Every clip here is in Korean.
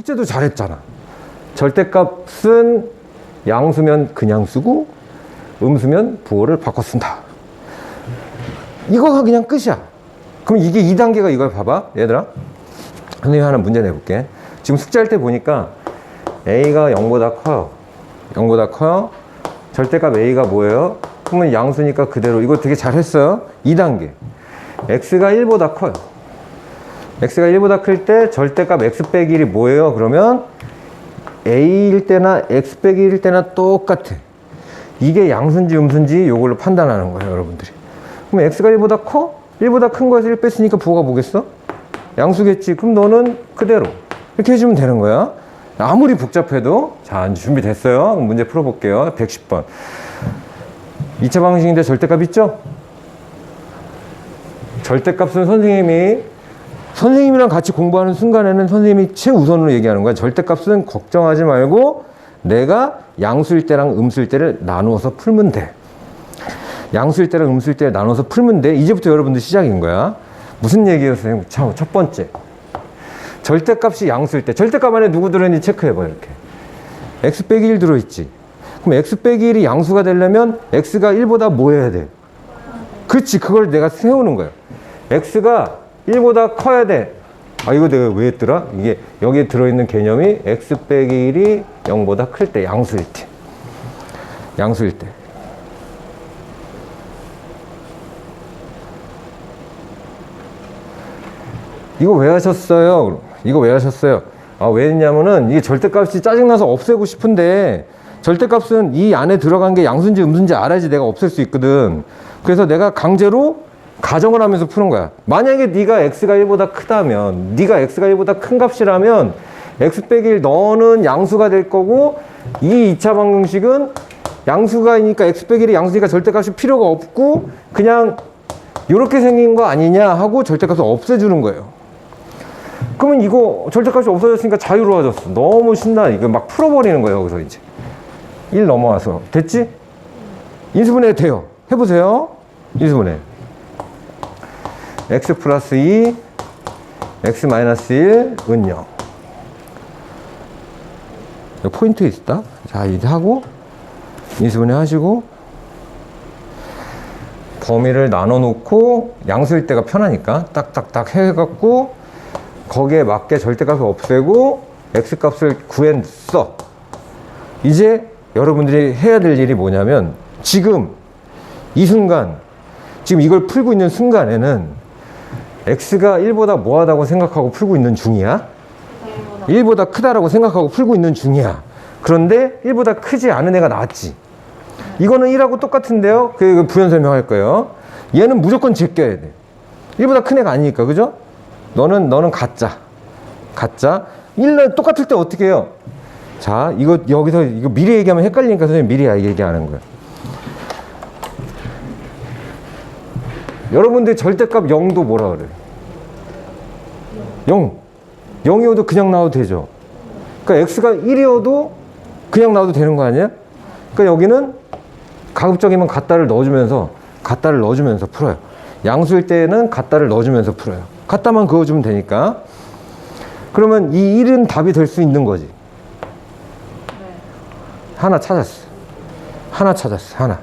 숙제도 잘했잖아. 절대값은 양수면 그냥 쓰고 음수면 부호를 바꿔 쓴다. 이거가 그냥 끝이야. 그럼 이게 2단계가 이걸 봐봐. 얘들아. 선생님이 하나 문제 내볼게. 지금 숙제할 때 보니까 A가 0보다 커요. 0보다 커요. 절대값 A가 뭐예요? 그러면 양수니까 그대로. 이거 되게 잘했어요. 2단계. X가 1보다 커요. X가 1보다 클 때 절대값 X 빼기 1이 뭐예요? 그러면 A일 때나 X 빼기 1일 때나 똑같아. 이게 양수인지 음수인지 이걸로 판단하는 거예요, 여러분들이. 그럼 X가 1보다 커? 1보다 큰 거에서 1 뺐으니까 부호가 뭐겠어? 양수겠지. 그럼 너는 그대로. 이렇게 해주면 되는 거야. 아무리 복잡해도. 자, 이제 준비됐어요. 문제 풀어볼게요. 110번. 2차 방식인데 절대값 있죠? 절대값은 선생님이 선생님이랑 같이 공부하는 순간에는 선생님이 최우선으로 얘기하는 거야. 절대값은 걱정하지 말고 내가 양수일 때랑 음수일 때를 나누어서 풀면 돼. 양수일 때랑 음수일 때를 나눠서 풀면 돼. 이제부터 여러분들 시작인 거야. 무슨 얘기예요, 선생님? 첫, 첫 번째. 절대값이 양수일 때. 절대값 안에 누구 들어있는지 체크해봐, 이렇게. x 빼기 1 들어있지. 그럼 x 빼기 1이 양수가 되려면 x가 1보다 뭐 해야 돼? 그렇지. 그걸 내가 세우는 거야. x가 1보다 커야 돼. 아, 이거 내가 왜 했더라? 이게 여기에 들어있는 개념이 x 빼기 1이 0보다 클 때, 양수일 때. 양수일 때. 이거 왜 하셨어요? 이거 왜 하셨어요? 아, 왜 했냐면은 이게 절대값이 짜증나서 없애고 싶은데 절대값은 이 안에 들어간 게 양수인지 음수인지 알아야지 내가 없앨 수 있거든. 그래서 내가 강제로 가정을 하면서 푸는 거야. 만약에 네가 x가 1보다 크다면 네가 x가 1보다 큰 값이라면 x 빼기 1 너는 양수가 될 거고 이 2차 방정식은 양수가니까 x 빼기 1이 양수니까 절대값이 필요가 없고 그냥 이렇게 생긴 거 아니냐 하고 절대값을 없애주는 거예요. 그러면 이거 절대값이 없어졌으니까 자유로워졌어. 너무 신나. 이거 막 풀어버리는 거예요. 여기서 이제. 1 넘어와서. 됐지? 인수분해 돼요. 해보세요. 인수분해. X 플러스 2, x 마이너스 1, 은 0. 여기 포인트 있다. 자, 이제 하고, 인수분해 하시고, 범위를 나눠 놓고, 양수일 때가 편하니까, 딱딱딱 해갖고, 거기에 맞게 절대값을 없애고 x값을 구했어. 이제 여러분들이 해야 될 일이 뭐냐면 지금 이 순간 지금 이걸 풀고 있는 순간에는 x가 1보다 뭐하다고 생각하고 풀고 있는 중이야? 1보다 크다라고 생각하고 풀고 있는 중이야. 그런데 1보다 크지 않은 애가 나왔지. 이거는 1하고 똑같은데요. 그 부연 설명할 거예요. 얘는 무조건 제껴야 돼. 1보다 큰 애가 아니니까. 그죠? 너는 너는 가짜. 가짜. 1날 똑같을 때 어떻게 해요? 자, 이거 여기서 이거 미리 얘기하면 헷갈리니까 선생님 미리 얘기하는 거예요. 여러분들 절대값 0도 뭐라 그래? 0. 0이어도 그냥 나와도 되죠. 그러니까 x가 1이어도 그냥 나와도 되는 거 아니야? 그러니까 여기는 가급적이면 갖다를 넣어주면서 갖다를 넣어주면서 풀어요. 양수일 때는 갖다를 넣어주면서 풀어요. 갖다만 그어주면 되니까. 그러면 이 1은 답이 될 수 있는 거지. 하나 찾았어. 하나 찾았어. 하나.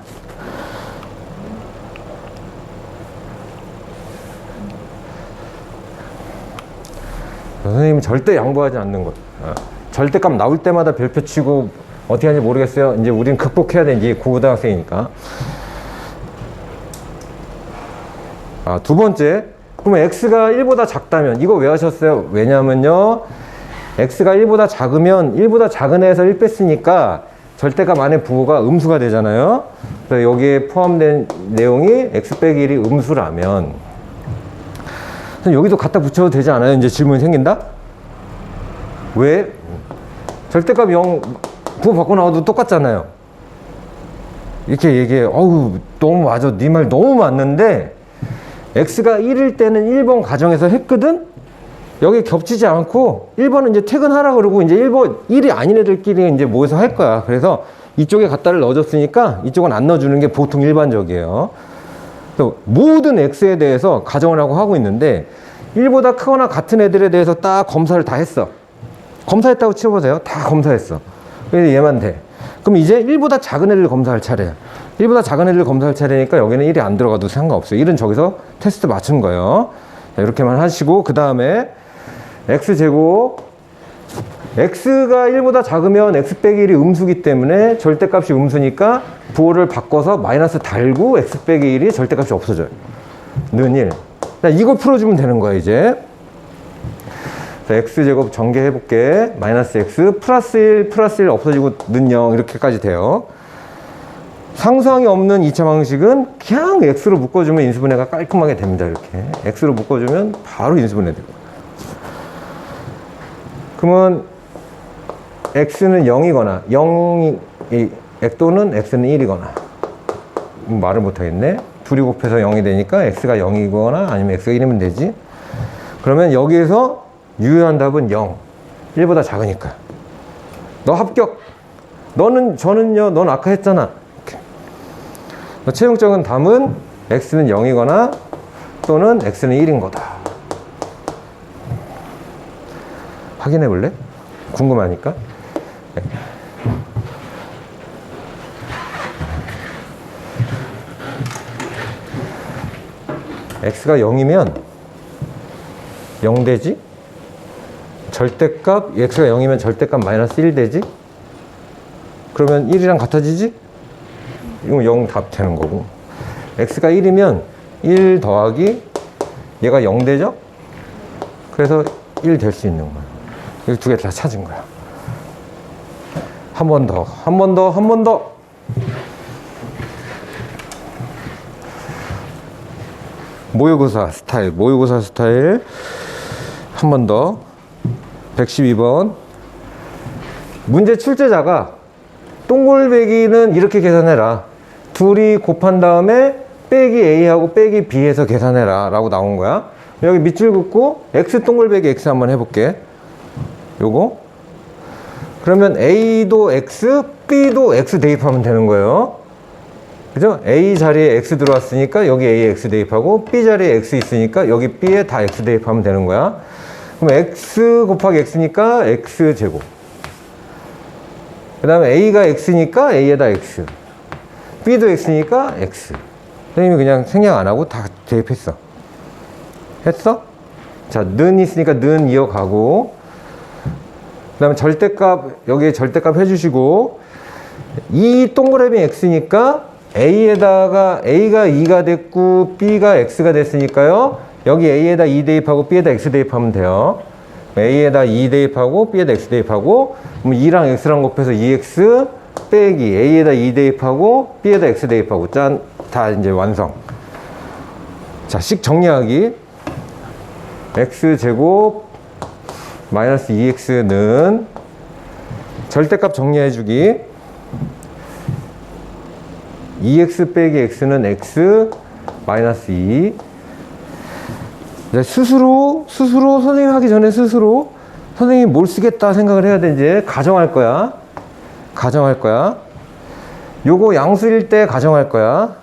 선생님이 절대 양보하지 않는 것. 어. 절대값 나올 때마다 별표 치고 어떻게 하는지 모르겠어요. 이제 우리는 극복해야 돼. 이제 고등학생이니까. 아, 두 번째. 그러면 x가 1보다 작다면 이거 왜 하셨어요? 왜냐면요. x가 1보다 작으면 1보다 작은 애에서 1 뺐으니까 절대값 안에 부호가 음수가 되잖아요. 그래서 여기에 포함된 내용이 x 빼기 1이 음수라면 여기도 갖다 붙여도 되지 않아요? 이제 질문이 생긴다? 왜? 절대값 0 부호 바꿔 나와도 똑같잖아요. 이렇게 얘기해. 어우, 너무 맞아. 네 말 너무 맞는데 x가 1일 때는 1번 가정에서 했거든? 여기 겹치지 않고 1번은 이제 퇴근하라 그러고 이제 1번 1이 아닌 애들끼리 이제 모여서 할 거야. 그래서 이쪽에 갖다를 넣어줬으니까 이쪽은 안 넣어주는 게 보통 일반적이에요. 모든 x에 대해서 가정을 하고 하고 있는데 1보다 크거나 같은 애들에 대해서 딱 검사를 다 했어. 검사했다고 치워보세요. 다 검사했어. 그래서 얘만 돼. 그럼 이제 1보다 작은 애를 검사할 차례야. 1보다 작은 애를 검사할 차례니까 여기는 1이 안 들어가도 상관없어요. 1은 저기서 테스트 맞춘 거예요. 자, 이렇게만 하시고, 그 다음에 x제곱 x가 1보다 작으면 x 빼기 1이 음수기 때문에 절대값이 음수니까 부호를 바꿔서 마이너스 달고 x 빼기 1이 절대값이 없어져요. 는 1. 자, 이거 풀어주면 되는 거야, 이제. 자, x제곱 전개해볼게. 마이너스 x 플러스 1 플러스 1 없어지고 는 0 이렇게까지 돼요. 상수항이 없는 2차 방식은 그냥 x로 묶어주면 인수분해가 깔끔하게 됩니다. 이렇게. x로 묶어주면 바로 인수분해 돼요. 그러면 x는 0이거나 0이 이 또는 x는 1이거나 음, 말을 못하겠네. 둘이 곱해서 0이 되니까 x가 0이거나 아니면 x가 1이면 되지. 그러면 여기에서 유효한 답은 0. 1보다 작으니까. 너 합격. 너는 저는요. 넌 아까 했잖아. 최종적인 답은 x는 0이거나 또는 x는 1인 거다. 확인해 볼래? 궁금하니까. x가 0이면 0 되지? 절대값 x가 0이면 절대값 마이너스 1 되지? 그러면 1이랑 같아지지? 이건 0답 되는 거고 x가 1이면 1 더하기 얘가 0 되죠? 그래서 1 될 수 있는 거야 여기 두개 다 찾은 거야 한 번 더, 한 번 더, 한 번 더. 모의고사 스타일, 모의고사 스타일. 한 번 더. 112번. 문제 출제자가 동글배기는 이렇게 계산해라. 둘이 곱한 다음에 빼기 A하고 빼기 B해서 계산해라. 라고 나온 거야. 여기 밑줄 긋고 X 동글배기 X 한번 해볼게. 요거. 그러면 A도 X, B도 X 대입하면 되는 거예요. 그죠? A 자리에 X 들어왔으니까 여기 A에 X 대입하고 B 자리에 X 있으니까 여기 B에 다 X 대입하면 되는 거야. 그럼 X 곱하기 X니까 X 제곱. 그 다음에 A가 X니까 A에다 X. B도 X니까 X. 선생님이 그냥 생략 안 하고 다 대입했어. 했어? 자, 는 있으니까 는 이어가고. 그 다음에 절대값, 여기에 절대값 해주시고, 이 동그라미 x니까 a에다가 a가 2가 됐고 b가 x가 됐으니까요. 여기 a에다 2 대입하고 b에다 x 대입하면 돼요. a에다 2 대입하고 b에다 x 대입하고 그럼 2랑 x랑 곱해서 2x 빼기 a에다 2 대입하고 b에다 x 대입하고 짠 다 이제 완성. 자, 식 정리하기. x 제곱 마이너스 2x는 절대값 정리해주기. 2x 빼기 x는 x 마이너스 2 이제 스스로 스스로 선생님 하기 전에 스스로 선생님이 뭘 쓰겠다 생각을 해야 돼 이제 가정할 거야. 가정할 거야. 요거 양수일 때 가정할 거야.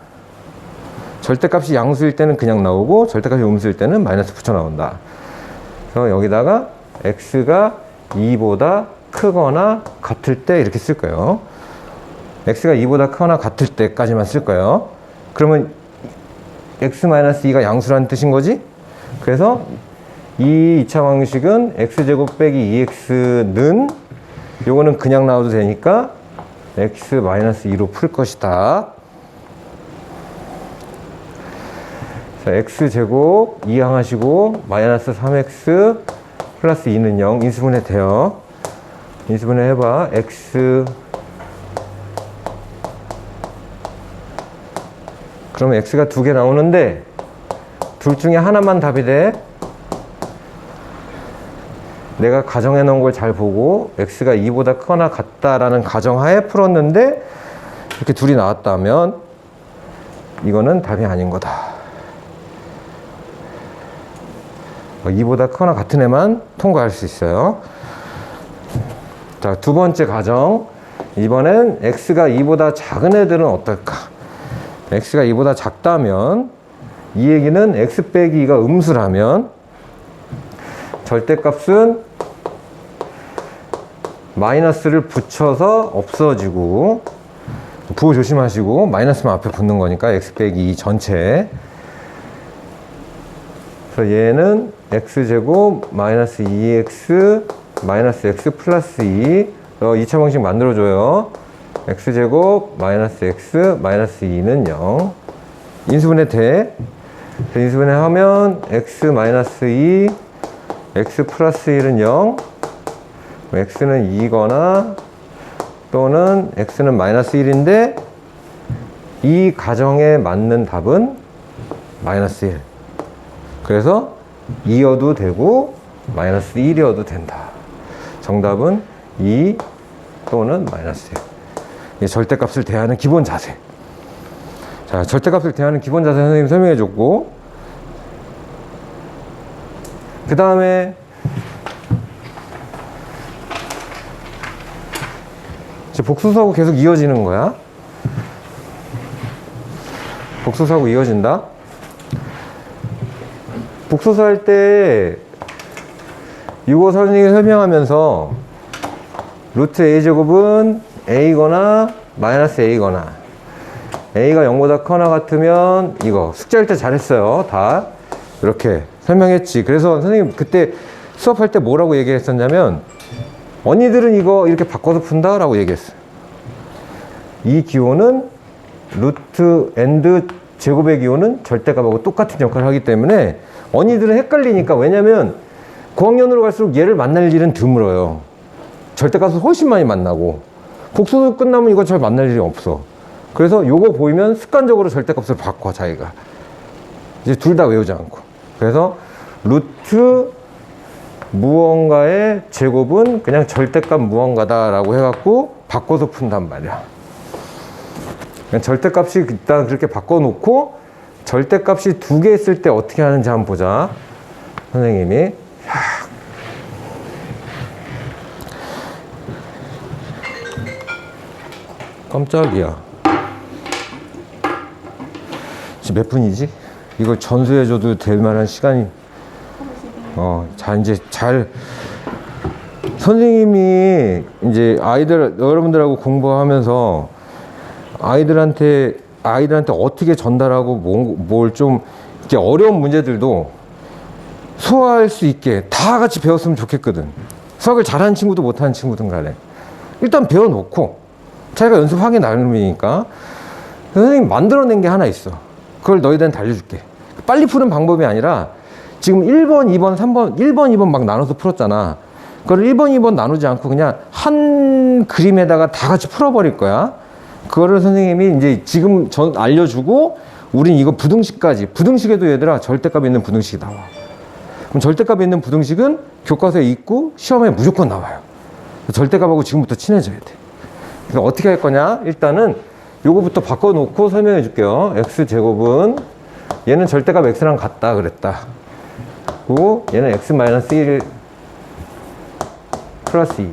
절대값이 양수일 때는 그냥 나오고 절대값이 음수일 때는 마이너스 붙여 나온다. 그래서 여기다가 x가 2보다 크거나 같을 때 이렇게 쓸 거예요. x가 2보다 크거나 같을 때까지만 쓸 거예요. 그러면 x-2가 양수라는 뜻인 거지? 그래서 이 2차 방식은 x제곱 빼기 2x는 요거는 그냥 나와도 되니까 x-2로 풀 것이다. 자, x제곱 이항하시고 마이너스 3x 플러스 2는 0 인수분해 돼요. 인수분해 해봐. x 그러면 x가 두 개 나오는데 둘 중에 하나만 답이 돼. 내가 가정해 놓은 걸 잘 보고 x가 2보다 크거나 같다라는 가정하에 풀었는데 이렇게 둘이 나왔다면 이거는 답이 아닌 거다. 2보다 크거나 같은 애만 통과할 수 있어요. 자, 두 번째 가정. 이번엔 x가 2보다 작은 애들은 어떨까? x가 2보다 작다면 이 얘기는 x 빼기 2가 음수라면 절대값은 마이너스를 붙여서 없어지고 부호 조심하시고 마이너스만 앞에 붙는 거니까 x 빼기 2 전체 그래서 얘는 x제곱 마이너스 2x 마이너스 x 플러스 2 어, 2차 방식 만들어줘요. x제곱 마이너스 x 마이너스 2는 0 인수분해 돼. 인수분해 하면 x 마이너스 2 x 플러스 1은 0 x는 2거나 또는 x는 마이너스 1인데 이 가정에 맞는 답은 마이너스 1 그래서 2여도 되고 마이너스 1이어도 된다 정답은 2 또는 마이너스 1 이게 절대값을 대하는 기본 자세 자 절대값을 대하는 기본 자세 선생님 설명해 줬고 그 다음에 복수사고 계속 이어지는 거야. 복수사고 이어진다. 복수사 할때 이거 선생님이 설명하면서 루트 a제곱은 a거나 마이너스 a거나 a가 0보다 커나 같으면 이거 숙제할 때 잘했어요. 다 이렇게 설명했지. 그래서 선생님 그때 수업할 때 뭐라고 얘기했었냐면 언니들은 이거 이렇게 바꿔서 푼다 라고 얘기했어요. 이 기호는 루트 엔드 제곱의 기호는 절대값하고 똑같은 역할을 하기 때문에 언니들은 헷갈리니까 왜냐면 고학년으로 갈수록 얘를 만날 일은 드물어요. 절대값을 훨씬 많이 만나고 복수도 끝나면 이거 잘 만날 일이 없어. 그래서 요거 보이면 습관적으로 절대값을 바꿔 자기가 이제 둘 다 외우지 않고 그래서 루트 무언가의 제곱은 그냥 절대값 무언가다라고 해갖고 바꿔서 푼단 말이야. 절대값이 일단 그렇게 바꿔놓고 절대값이 두 개 있을 때 어떻게 하는지 한번 보자. 선생님이. 야. 깜짝이야. 지금 몇 분이지? 이걸 전수해줘도 될 만한 시간이 어, 자, 이제 잘, 선생님이 이제 아이들, 여러분들하고 공부하면서 아이들한테, 아이들한테 어떻게 전달하고 뭘 좀, 이렇게 어려운 문제들도 소화할 수 있게 다 같이 배웠으면 좋겠거든. 수학을 잘하는 친구도 못하는 친구든 간에. 일단 배워놓고, 자기가 연습하기 나름이니까, 선생님이 만들어낸 게 하나 있어. 그걸 너희들한테 알려줄게. 빨리 푸는 방법이 아니라, 지금 1번, 2번, 3번, 1번, 2번 막 나눠서 풀었잖아. 그걸 1번, 2번 나누지 않고 그냥 한 그림에다가 다 같이 풀어버릴 거야. 그거를 선생님이 이제 지금 전 알려주고, 우린 이거 부등식까지. 부등식에도 얘들아, 절대값 있는 부등식이 나와. 그럼 절대값 있는 부등식은 교과서에 있고, 시험에 무조건 나와요. 절대값하고 지금부터 친해져야 돼. 그래서 어떻게 할 거냐? 일단은 요거부터 바꿔놓고 설명해 줄게요. x제곱은 얘는 절대값 x랑 같다 그랬다. 그리고 얘는 x-1 플러스 2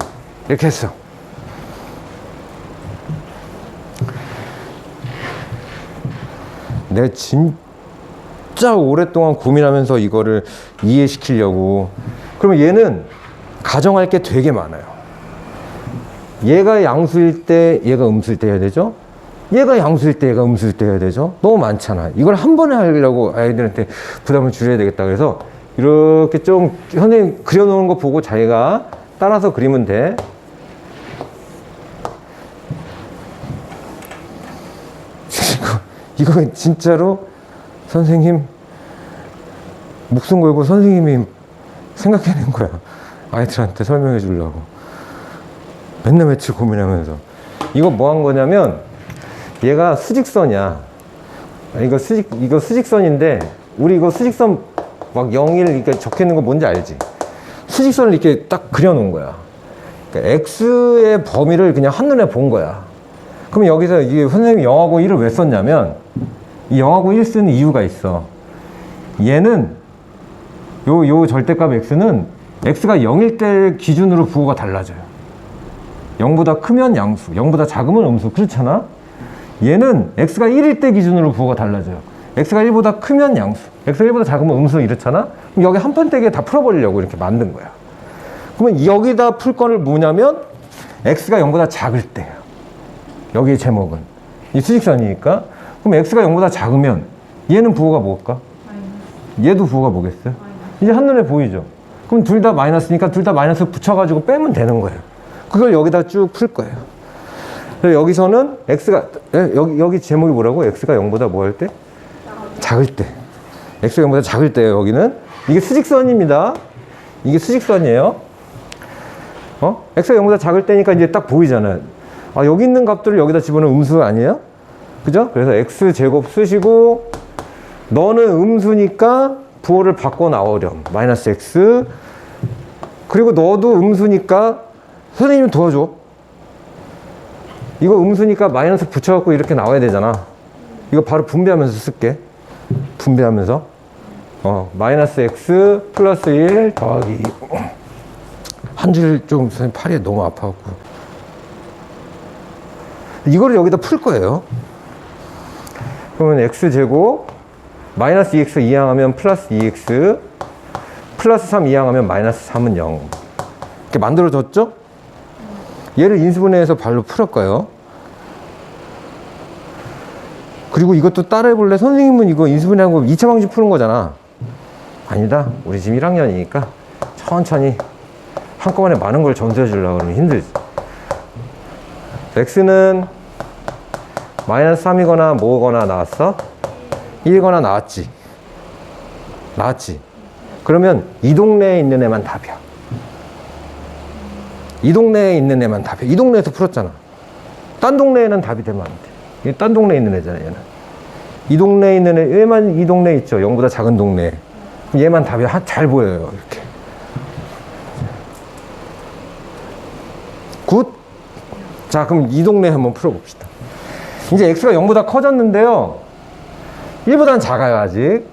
이렇게 했어 내 진짜 오랫동안 고민하면서 이거를 이해시키려고. 그러면 얘는 가정할 게 되게 많아요. 얘가 양수일 때 얘가 음수일 때 해야 되죠? 얘가 양수일 때 얘가 음수일 때 해야 되죠? 너무 많잖아. 이걸 한 번에 하려고 아이들한테 부담을 줄여야 되겠다. 그래서 이렇게 좀 선생님 그려놓은 거 보고 자기가 따라서 그리면 돼. 이거, 진짜로 선생님 목숨 걸고 선생님이 생각해낸 거야. 아이들한테 설명해 주려고. 맨날 며칠 고민하면서. 이거 뭐 한 거냐면 얘가 수직선이야. 이거 수직, 이거 수직선인데 우리 이거 수직선 막 0일 이렇게 적혀 있는 거 뭔지 알지? 수직선을 이렇게 딱 그려놓은 거야. 그러니까 x의 범위를 그냥 한눈에 본 거야. 그럼 여기서 이게 선생님이 0하고 1을 왜 썼냐면 이 0하고 1 쓰는 이유가 있어. 얘는 요, 요 절대값 x는 x가 0일 때 기준으로 부호가 달라져요. 0보다 크면 양수, 0보다 작으면 음수. 그렇잖아? 얘는 x가 1일 때 기준으로 부호가 달라져요. x가 1보다 크면 양수, x가 1보다 작으면 음수 이렇잖아? 그럼 여기 한번 떼게 다 풀어버리려고 이렇게 만든 거야. 그러면 여기다 풀 거를 뭐냐면 x가 0보다 작을 때예요. 여기 제목은 이 수직선이니까 그럼 x가 0보다 작으면 얘는 부호가 뭘까? 얘도 부호가 뭐겠어요? 이제 한눈에 보이죠? 그럼 둘 다 마이너스니까 둘 다 마이너스 붙여가지고 빼면 되는 거예요. 그걸 여기다 쭉 풀 거예요. 여기서는 x가 예, 여기 여기 제목이 뭐라고? x가 0보다 뭐 할 때? 작을 때. x가 0보다 작을 때예요. 여기는 이게 수직선입니다. 이게 수직선이에요. 어? x가 0보다 작을 때니까 이제 딱 보이잖아요. 아, 여기 있는 값들을 여기다 집어넣으면 음수 아니에요? 그죠? 그래서 x 제곱 쓰시고 너는 음수니까 부호를 바꿔 나오렴. 마이너스 x. 그리고 너도 음수니까 선생님 도와줘. 이거 음수니까 마이너스 붙여갖고 이렇게 나와야 되잖아. 이거 바로 분배하면서 쓸게. 분배하면서. 어, 마이너스 x 플러스 1 더하기 2. 한줄 좀 선생님 팔이 너무 아파갖고. 이거를 여기다 풀 거예요. 그러면 x제곱 마이너스 2x 이항하면 플러스 2x 플러스 3 이항하면 마이너스 3은 0 이렇게 만들어졌죠? 얘를 인수분해해서 발로 풀었까요? 그리고 이것도 따라해 볼래? 선생님은 이거 인수분해한 거 2차 방식 푸는 거잖아. 아니다. 우리 지금 1학년이니까 천천히 한꺼번에 많은 걸 점수해 주려고 그러면 힘들지. x는 마이너스 3이거나 뭐거나 나왔어? 1거나 나왔지. 나왔지. 그러면 이 동네에 있는 애만 답이야. 이 동네에 있는 애만 답이야. 이 동네에서 풀었잖아. 딴 동네에는 답이 되면 안 돼. 이딴 동네에 있는 애잖아, 얘는. 이 동네에 있는 애, 얘만 이 동네에 있죠. 0보다 작은 동네. 얘만 답이 하- 잘 보여요, 이렇게. 굿. 자, 그럼 이 동네 한번 풀어봅시다. 이제 x가 0보다 커졌는데요. 1보다는 작아요, 아직.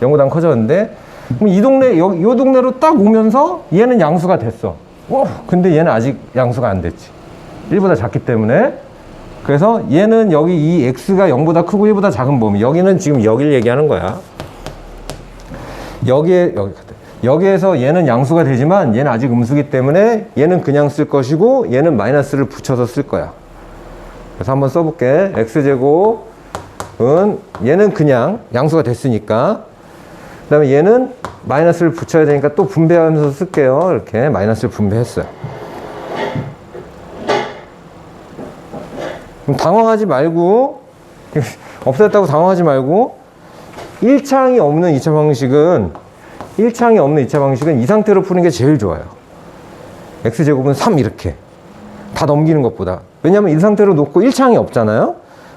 0보다는 커졌는데. 그럼 이 동네, 요, 요 동네로 딱 오면서 얘는 양수가 됐어. 오, 근데 얘는 아직 양수가 안 됐지. 1보다 작기 때문에. 그래서 얘는 여기 이 x가 0보다 크고 1보다 작은 범위. 여기는 지금 여기를 얘기하는 거야. 여기에, 여기, 여기에서 얘는 양수가 되지만 얘는 아직 음수기 때문에 얘는 그냥 쓸 것이고 얘는 마이너스를 붙여서 쓸 거야. 그래서 한번 써볼게. x제곱은 얘는 그냥 양수가 됐으니까. 그 다음에 얘는 마이너스를 붙여야 되니까 또 분배하면서 쓸게요. 이렇게 마이너스를 분배했어요. 그럼 당황하지 말고, 없어졌다고 당황하지 말고, 1창이 없는 2차 방식은, 1창이 없는 2차 방식은 이 상태로 푸는 게 제일 좋아요. x제곱은 3 이렇게. 다 넘기는 것보다. 왜냐면 이 상태로 놓고 1창이 없잖아요?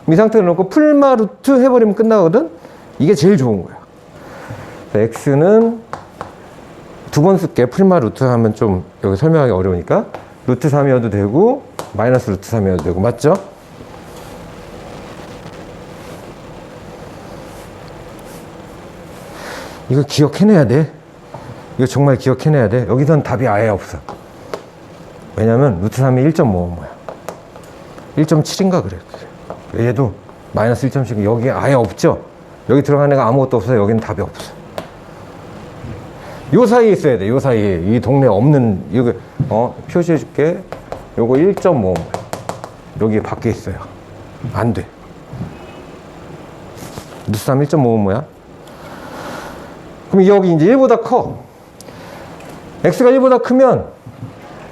이 상태로 놓고 풀마 루트 해버리면 끝나거든? 이게 제일 좋은 거야. x는 두 번 쓸게. 풀마 루트 하면 좀 여기 설명하기 어려우니까. 루트 3이어도 되고, 마이너스 루트 3이어도 되고, 맞죠? 이거 기억해내야 돼. 이거 정말 기억해내야 돼. 여기선 답이 아예 없어. 왜냐면 루트 3이 1.5 뭐야. 1.7인가 그래. 얘도 마이너스 1.7 여기 아예 없죠. 여기 들어간 애가 아무것도 없어요. 여기는 답이 없어. 요 사이에 있어야 돼. 요 사이에 이 동네 없는 이거 어 표시해 줄게. 요거 1.5 뭐야. 여기 밖에 있어요. 안 돼. 루트 3 1.5는 뭐야? 그럼 여기 이제 1보다 커. x가 1보다 크면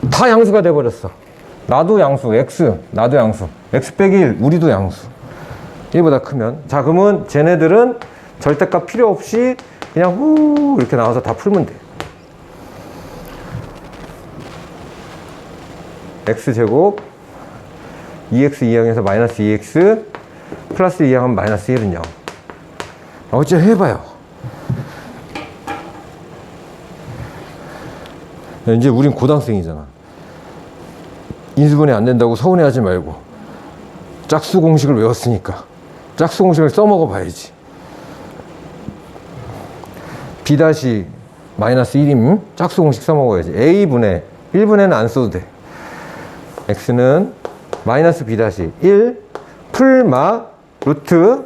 다 양수가 돼 버렸어. 나도 양수, x, 나도 양수. x 빼기 1, 우리도 양수. 1보다 크면. 자, 그러면 쟤네들은 절대값 필요 없이 그냥 후 이렇게 나와서 다 풀면 돼. x제곱 2x 2항에서 마이너스 2x 플러스 2항하면 마이너스 1은 0. 어째 해봐요. 이제 우린 고등학생이잖아. 인수분해 안 된다고 서운해하지 말고 짝수 공식을 외웠으니까 짝수 공식을 써먹어 봐야지. b 다시 마이너스 1이면 짝수 공식 써먹어야지. a분의 1분의는 안 써도 돼. x는 마이너스 b 다시 1 풀마 루트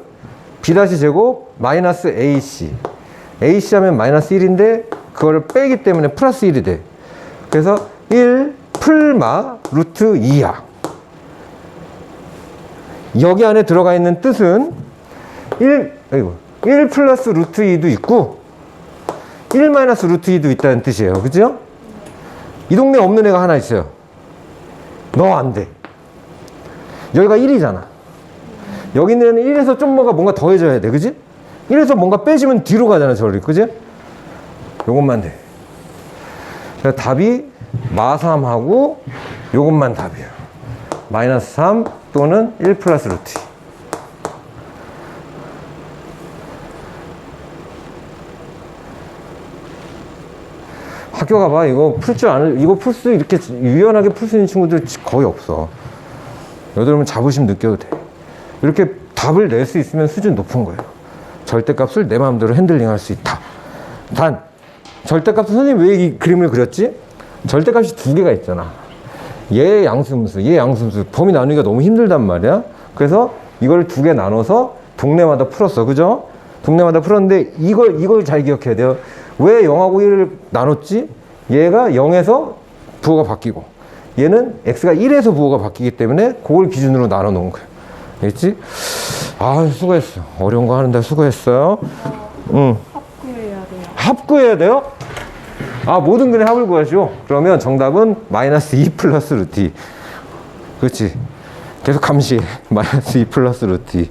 b 다시 제곱 마이너스 ac ac 하면 마이너스 1인데 그거를 빼기 때문에 플러스 1이 돼. 그래서 1 풀마 루트 2야. 여기 안에 들어가 있는 뜻은 1, 아이고, 1 플러스 루트 2도 있고 1 마이너스 루트 2도 있다는 뜻이에요. 그죠? 이 동네 없는 애가 하나 있어요. 너 안 돼. 여기가 1이잖아. 여기 있는 애는 1에서 좀 뭐가 뭔가 더해져야 돼. 그지? 1에서 뭔가 빼지면 뒤로 가잖아. 저리. 그지? 요것만 돼. 답이 마3하고 요것만 답이에요. 마이너스 3 또는 1 플러스 루트 2. 학교 가봐. 이거 풀 줄 아는, 이거 풀 수, 이렇게 유연하게 풀 수 있는 친구들 거의 없어. 여드름은 자부심 느껴도 돼. 이렇게 답을 낼 수 있으면 수준 높은 거예요. 절대값을 내 마음대로 핸들링 할 수 있다. 단, 절대값은 선생님 왜 이 그림을 그렸지? 절대값이 두 개가 있잖아. 얘 양수음수, 얘 양수음수. 범위 나누기가 너무 힘들단 말이야. 그래서 이걸 두 개 나눠서 동네마다 풀었어. 그죠? 동네마다 풀었는데 이걸, 이걸 잘 기억해야 돼요. 왜 0하고 1을 나눴지? 얘가 0에서 부호가 바뀌고 얘는 x가 1에서 부호가 바뀌기 때문에 그걸 기준으로 나눠 놓은 거야. 알겠지? 아, 수고했어. 어려운 거 하는데 수고했어요. 응. 합구해야 돼요. 합구해야 돼요? 아, 모든 근의 합을 구하시오. 그러면 정답은 마이너스 2 플러스 루트 2. 그렇지. 계속 감시해. 마이너스 2 플러스 루트 2.